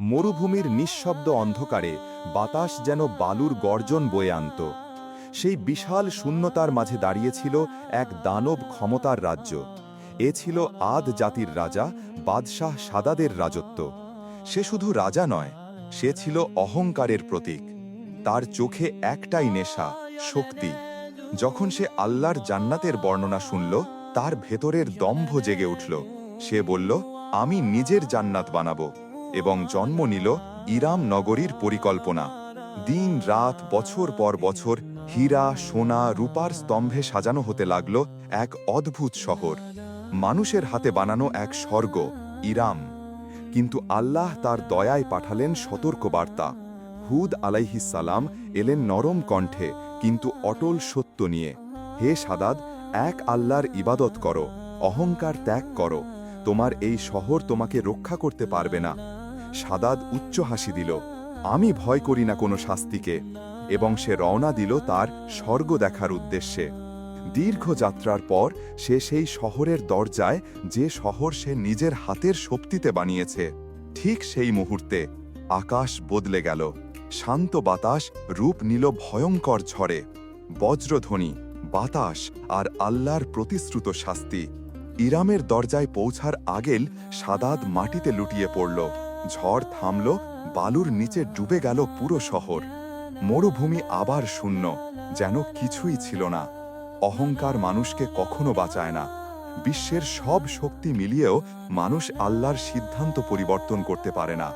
মরুভূমির নিঃশব্দ অন্ধকারে বাতাস যেন বালুর গর্জন বয়ে আনত। সেই বিশাল শূন্যতার মাঝে দাঁড়িয়েছিল এক দানব ক্ষমতার রাজ্য। এ ছিল আদ জাতির রাজা, বাদশাহ সাদাদের রাজত্ব। সে শুধু রাজা নয়, সে ছিল অহংকারের প্রতীক। তার চোখে একটাই নেশা, শক্তি। যখন সে আল্লাহর জান্নাতের বর্ণনা শুনল, তার ভেতরের দম্ভ জেগে উঠল। সে বলল, আমি নিজের জান্নাত বানাবো। এবং জন্ম নিল ইরাম নগরীর পরিকল্পনা। দিন, রাত, বছর পর বছর হীরা, সোনা, রূপার স্তম্ভে সাজানো হতে লাগল এক অদ্ভুত শহর। মানুষের হাতে বানানো এক স্বর্গ, ইরাম। কিন্তু আল্লাহ তার দয়ায় পাঠালেন সতর্কবার্তা। হুদ আলাইহিসালাম এলেন নরম কণ্ঠে, কিন্তু অটল সত্য নিয়ে। হে সাদাদ, এক আল্লাহর ইবাদত করো, অহংকার ত্যাগ করো। তোমার এই শহর তোমাকে রক্ষা করতে পারবে না। সাদাদ উচ্চ হাসি দিল। আমি ভয় করি না কোনো শাস্তিকে। এবং সে রওনা দিল তার স্বর্গ দেখার উদ্দেশ্যে। দীর্ঘ যাত্রার পর সে সেই শহরের দরজায় যে শহর সে নিজের হাতের শক্তিতে বানিয়েছে, ঠিক সেই মুহূর্তে আকাশ বদলে গেল। শান্ত বাতাস, রূপ নিল ভয়ঙ্কর ঝড়ে। বজ্রধ্বনি, বাতাস আর আল্লাহর প্রতিশ্রুত শাস্তি। ইরামের দরজায় পৌঁছার আগেল সাদাদ মাটিতে লুটিয়ে পড়ল। ঝড় থামল, বালুর নিচে ডুবে গেল পুরো শহর। মরুভূমি আবার শূন্য, যেন কিছুই ছিল না। অহংকার মানুষকে কখনো বাঁচায় না। বিশ্বের সব শক্তি মিলিয়েও মানুষ আল্লাহর সিদ্ধান্ত পরিবর্তন করতে পারে না।